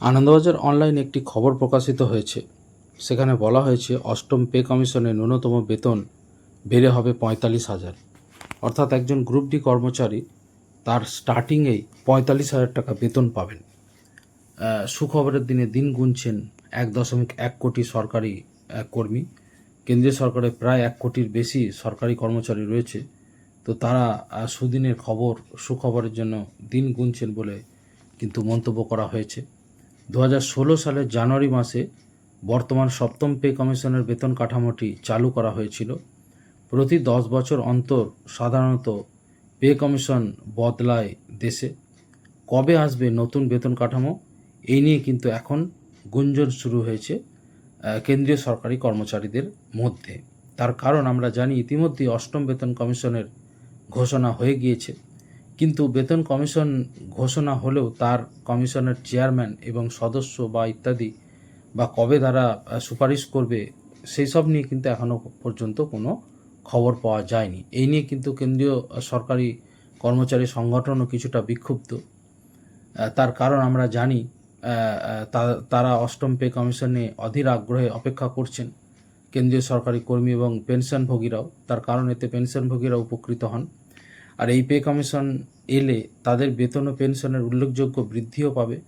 Anandabazar online একটি খবর প্রকাশিত হয়েছে। সেখানে বলা হয়েছে, অষ্টম পে কমিশনের ন্যূনতম বেতন বেড়ে হবে পঁয়তাল্লিশ হাজার। অর্থাৎ একজন গ্রুপ ডি কর্মচারী তার স্টার্টিংয়েই পঁয়তাল্লিশ হাজার টাকা বেতন পাবেন। সুখবরের দিনে দিন গুনছেন এক দশমিক এক কোটি সরকারি কর্মী। কেন্দ্রীয় সরকারের প্রায় এক কোটির বেশি সরকারি কর্মচারী রয়েছে। তো তারা সুদিনের খবর, সুখবরের জন্য দিন গুনছেন বলে কিন্তু মন্তব্য করা হয়েছে। দু হাজার ষোলো সালের জানুয়ারি মাসে বর্তমান সপ্তম পে কমিশনের বেতন কাঠামোটি চালু করা হয়েছিল। প্রতি দশ বছর অন্তর সাধারণত পে কমিশন বদলায় দেশে। কবে আসবে নতুন বেতন কাঠামো, এই নিয়ে কিন্তু এখন গুঞ্জন শুরু হয়েছে কেন্দ্রীয় সরকারি কর্মচারীদের মধ্যে। তার কারণ আমরা জানি ইতিমধ্যে অষ্টম বেতন কমিশনের ঘোষণা হয়ে গিয়েছে। কিন্তু বেতন কমিশন ঘোষণা হলেও তার কমিশনের চেয়ারম্যান এবং সদস্য বা ইত্যাদি বা কবে তারা সুপারিশ করবে সেই সব নিয়ে কিন্তু এখনও পর্যন্ত কোনো খবর পাওয়া যায়নি। এই নিয়ে কিন্তু কেন্দ্রীয় সরকারি কর্মচারী সংগঠনও কিছুটা বিক্ষুব্ধ। তার কারণ আমরা জানি তারা অষ্টম পে কমিশনে অধীর আগ্রহে অপেক্ষা করছেন কেন্দ্রীয় সরকারি কর্মী এবং পেনশনভোগীরাও। তার কারণ এতে পেনশনভোগীরা উপকৃত হন। আর এই পে কমিশন এলে তাদের বেতন ও পেনশনের উল্লেখযোগ্য বৃদ্ধিও পাবে।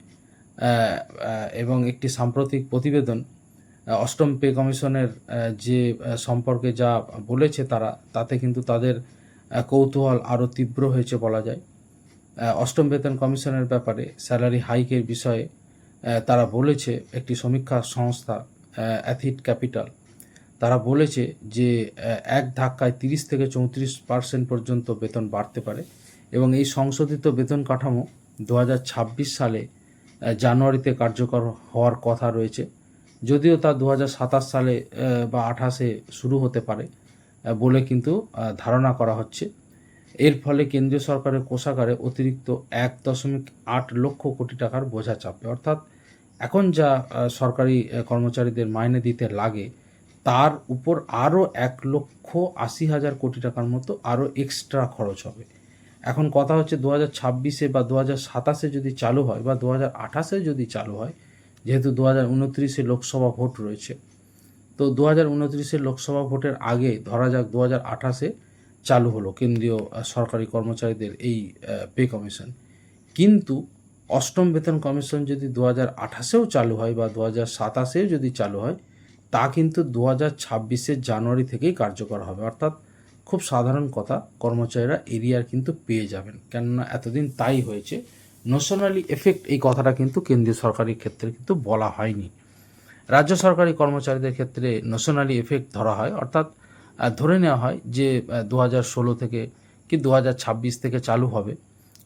এবং একটি সাম্প্রতিক প্রতিবেদন অষ্টম পে কমিশনের যে সম্পর্কে যা বলেছে তারা, তাতে কিন্তু তাদের কৌতূহল আরও তীব্র হয়েছে বলা যায়। অষ্টম বেতন কমিশনের ব্যাপারে স্যালারি হাইকের বিষয়ে তারা বলেছে, একটি সমীক্ষা সংস্থা অ্যাথিট ক্যাপিটাল তারা বলেছে যে এক ধাক্কায় তিরিশ থেকে চৌত্রিশ পার্সেন্ট পর্যন্ত বেতন বাড়তে পারে এবং এই সংশোধিত বেতন কাঠামো দু হাজার ছাব্বিশ সালে জানুয়ারিতে কার্যকর হওয়ার কথা রয়েছে। যদিও তা দু হাজার সাতাশ সালে বা আঠাশে শুরু হতে পারে বলে কিন্তু ধারণা করা হচ্ছে। এর ফলে কেন্দ্রীয় সরকারের কোষাগারে অতিরিক্ত এক দশমিক আট লক্ষ কোটি টাকার বোঝা চাপবে অর্থাৎ এখন যা সরকারি কর্মচারীদের মাইনে দিতে লাগে তার উপর আরও এক লক্ষ আশি হাজার কোটি টাকার মতো আরও এক্সট্রা খরচ হবে। এখন কথা হচ্ছে দু হাজার ছাব্বিশে বা দু হাজার সাতাশে যদি চালু হয় বা দু হাজার আঠাশে যদি চালু হয়, যেহেতু দু হাজার উনত্রিশে লোকসভা ভোট রয়েছে, তো দু হাজার উনত্রিশের লোকসভা ভোটের আগে ধরা যাক দু হাজার আঠাশে চালু হলো কেন্দ্রীয় সরকারি কর্মচারীদের এই পে কমিশন কিন্তু অষ্টম বেতন কমিশন যদি দু হাজার আঠাশেও চালু হয় বা দু হাজার সাতাশেও যদি চালু হয় তা কিন্তু দু হাজার ছাব্বিশের জানুয়ারি থেকেই কার্যকর হবে। অর্থাৎ খুব সাধারণ কথা, কর্মচারীরা এরিয়ার কিন্তু পেয়ে যাবেন। কেননা এতদিন তাই হয়েছে। ন্যাশনালি এফেক্ট এই কথাটা কিন্তু কেন্দ্রীয় সরকারের ক্ষেত্রে কিন্তু বলা হয়নি। রাজ্য সরকারি কর্মচারীদের ক্ষেত্রে ন্যাশনালি এফেক্ট ধরা হয়। অর্থাৎ ধরে নেওয়া হয় যে দু হাজার ষোলো থেকে কি দু হাজার ছাব্বিশ থেকে চালু হবে।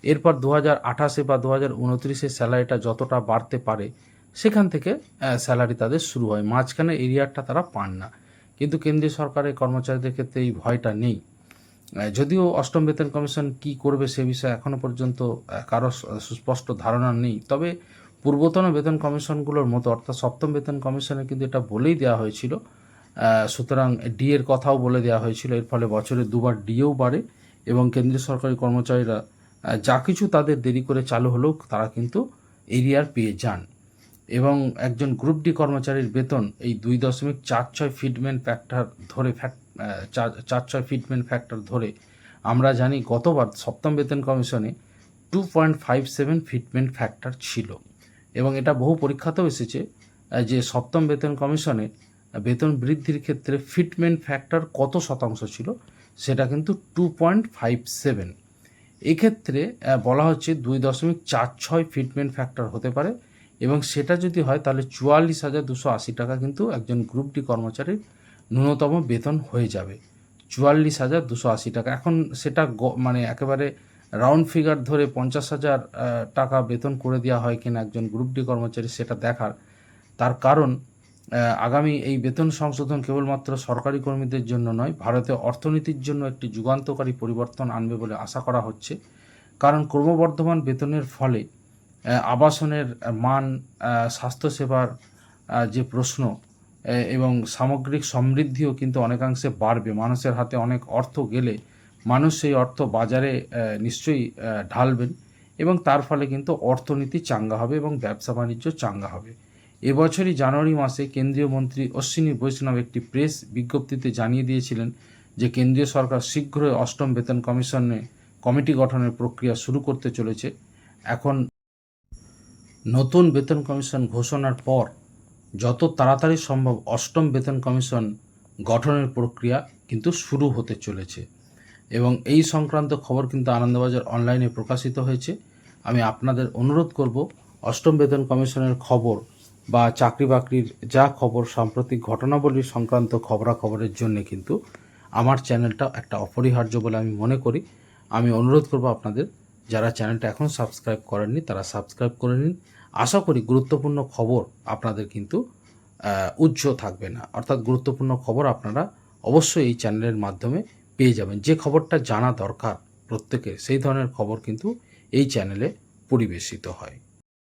এরপর দু হাজার আঠাশে বা দু হাজার উনত্রিশে স্যালারিটা যতটা বাড়তে পারে সেখান থেকে স্যালারি তাদের শুরু হয়। মাঝখানে এরিয়ারটা তারা পান না। কিন্তু কেন্দ্রীয় সরকারের কর্মচারীদের ক্ষেত্রে এই ভয়টা নেই। যদিও অষ্টম বেতন কমিশন কি করবে সে বিষয়ে এখনও পর্যন্ত কারও সুস্পষ্ট ধারণা নেই। তবে পূর্বতন বেতন কমিশনগুলোর মতো, অর্থাৎ সপ্তম বেতন কমিশনে কিন্তু এটা বলেই দেওয়া হয়েছিল। সুতরাং ডি এর কথাও বলে দেওয়া হয়েছিল। এর ফলে বছরে দুবার ডিও বাড়ে এবং কেন্দ্রীয় সরকারি কর্মচারীরা যা কিছু তাদের দেরি করে চালু হলেও তারা কিন্তু এরিয়ার পেয়ে যান। এবং একজন গ্রুপ ডি কর্মচারীর বেতন এই দুই দশমিক চার ছয় ফিটমেন্ট ফ্যাক্টর ধরে ফ্যাক আহ, চার- চার ছয় ফিটমেন্ট ফ্যাক্টর ধরে। আমরা জানি গতবার সপ্তম বেতন কমিশনে two point five seven fitment factor ছিল। এবং এটা বহু পরীক্ষাতেও এসেছে যে সপ্তম বেতন কমিশনে বেতন বৃদ্ধির ক্ষেত্রে ফিটমেন্ট ফ্যাক্টর কত শতাংশ ছিল সেটা কিন্তু টু পয়েন্ট ফাইভ সেভেন এক্ষেত্রে বলা হচ্ছে দুই দশমিক চার ছয় ফিটমেন্ট ফ্যাক্টর হতে পারে। এবং সেটা যদি হয়, তাহলে চুয়াল্লিশ হাজার দুশো আশি টাকা কিন্তু একজন গ্রুপ ডি কর্মচারীর ন্যূনতম বেতন হয়ে যাবে। চুয়াল্লিশ হাজার দুশো আশি টাকা। এখন সেটা মানে একেবারে রাউন্ড ফিগার ধরে পঞ্চাশ হাজার টাকা বেতন করে দেওয়া হয় কিনা একজন গ্রুপ ডি কর্মচারী, সেটা দেখার। তার কারণ আগামী এই বেতন সংশোধন কেবলমাত্র সরকারি কর্মীদের জন্য নয় ভারতীয় অর্থনীতির জন্য একটি যুগান্তকারী পরিবর্তন আনবে বলে আশা করা হচ্ছে। কারণ ক্রমবর্ধমান বেতনের ফলে আবাসনের মান স্বাস্থ্যসেবার যে প্রশ্ন এবং সামগ্রিক সমৃদ্ধিও কিন্তু অনেকাংশে বাড়বে। মানুষের হাতে অনেক অর্থ গেলে মানুষ সেই অর্থ বাজারে নিশ্চয়ই ঢালবেন এবং তার ফলে কিন্তু অর্থনীতি চাঙ্গা হবে এবং ব্যবসা বাণিজ্য চাঙ্গা হবে। এবছরই জানুয়ারি মাসে কেন্দ্রীয় মন্ত্রী অশ্বিনী বৈষ্ণব একটি প্রেস বিজ্ঞপ্তিতে জানিয়ে দিয়েছিলেন যে কেন্দ্রীয় সরকার শীঘ্রই অষ্টম বেতন কমিশনে কমিটি গঠনের প্রক্রিয়া শুরু করতে চলেছে। এখন নতুন বেতন কমিশন ঘোষণার পর যত তাড়াতাড়ি সম্ভব অষ্টম বেতন কমিশন গঠনের প্রক্রিয়া কিন্তু শুরু হতে চলেছে। এবং এই সংক্রান্ত খবর কিন্তু আনন্দবাজার অনলাইনে প্রকাশিত হয়েছে। আমি আপনাদের অনুরোধ করব, অষ্টম বেতন কমিশনের খবর বা চাকরি বাকরির যা খবর, সাম্প্রতিক ঘটনাবলী সংক্রান্ত খবরাখবরের জন্য কিন্তু আমার চ্যানেলটা একটা অপরিহার্য বলে আমি মনে করি। আমি অনুরোধ করব আপনাদের যারা চ্যানেলটা এখন সাবস্ক্রাইব করেননি, তারা সাবস্ক্রাইব করে নিন। আশা করি গুরুত্বপূর্ণ খবর আপনাদের কিন্তু উজ্জ থাকবে না। অর্থাৎ গুরুত্বপূর্ণ খবর আপনারা অবশ্যই এই চ্যানেলের মাধ্যমে পেয়ে যাবেন। যে খবরটা জানা দরকার প্রত্যেকের, সেই ধরনের খবর কিন্তু এই চ্যানেলে পরিবেশিত হয়।